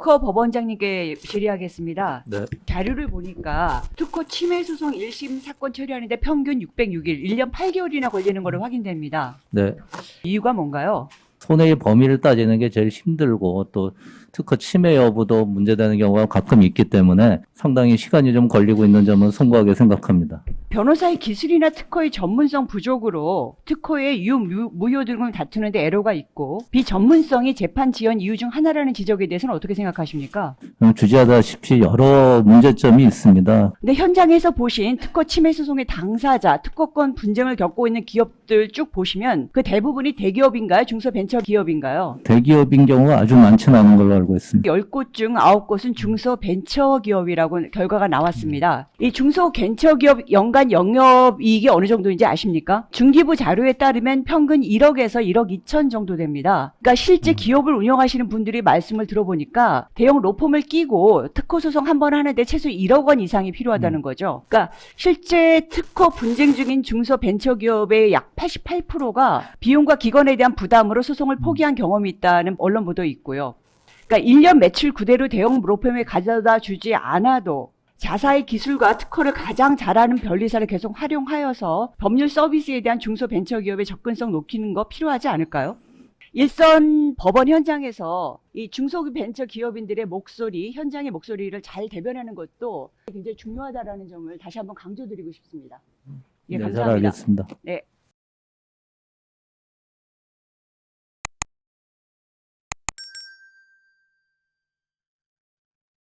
특허 법원장님께 질의하겠습니다. 네. 자료를 보니까 특허 침해 소송 1심 사건 처리하는데 평균 606일, 1년 8개월이나 걸리는 걸로 확인됩니다. 네. 이유가 뭔가요? 손해의 범위를 따지는 게 제일 힘들고 또 특허 침해 여부도 문제되는 경우가 가끔 있기 때문에 상당히 시간이 좀 걸리고 있는 점은 송구하게 생각합니다. 변호사의 기술이나 특허의 전문성 부족으로 특허의 유, 무, 무효 등을 다투는데 애로가 있고 비전문성이 재판 지연 이유 중 하나라는 지적에 대해서는 어떻게 생각하십니까? 음, 주지하다시피 여러 문제점이 있습니다. 근데 현장에서 보신 특허 침해 소송의 당사자, 특허권 분쟁을 겪고 있는 기업들 쭉 보시면 그 대부분이 대기업인가요? 중소벤처 기업인가요? 대기업인 경우가 아주 많지는 않은 걸로 알고 있습니다. 10곳 중 9곳은 중소벤처 기업이라고 결과가 나왔습니다. 이 중소벤처 기업 연간 영업 이익이 어느 정도인지 아십니까? 중기부 자료에 따르면 평균 1억에서 1억 2천 정도 됩니다. 그러니까 실제 기업을 운영하시는 분들이 말씀을 들어보니까 대형 로펌을 끼고 특허 소송 한 번 하는데 최소 1억 원 이상이 필요하다는 거죠. 그러니까 실제 특허 분쟁 중인 중소 벤처기업의 약 88%가 비용과 기관에 대한 부담으로 소송을 포기한 경험이 있다는 언론 보도 있고요. 그러니까 1년 매출 그대로 대형 로펌에 가져다 주지 않아도 자사의 기술과 특허를 가장 잘하는 변리사를 계속 활용하여서 법률 서비스에 대한 중소벤처기업의 접근성 높이는 거 필요하지 않을까요? 일선 법원 현장에서 이 중소벤처 기업인들의 목소리, 현장의 목소리를 잘 대변하는 것도 굉장히 중요하다라는 점을 다시 한번 강조드리고 싶습니다. 예, 네, 잘 감사합니다. 알겠습니다. 네.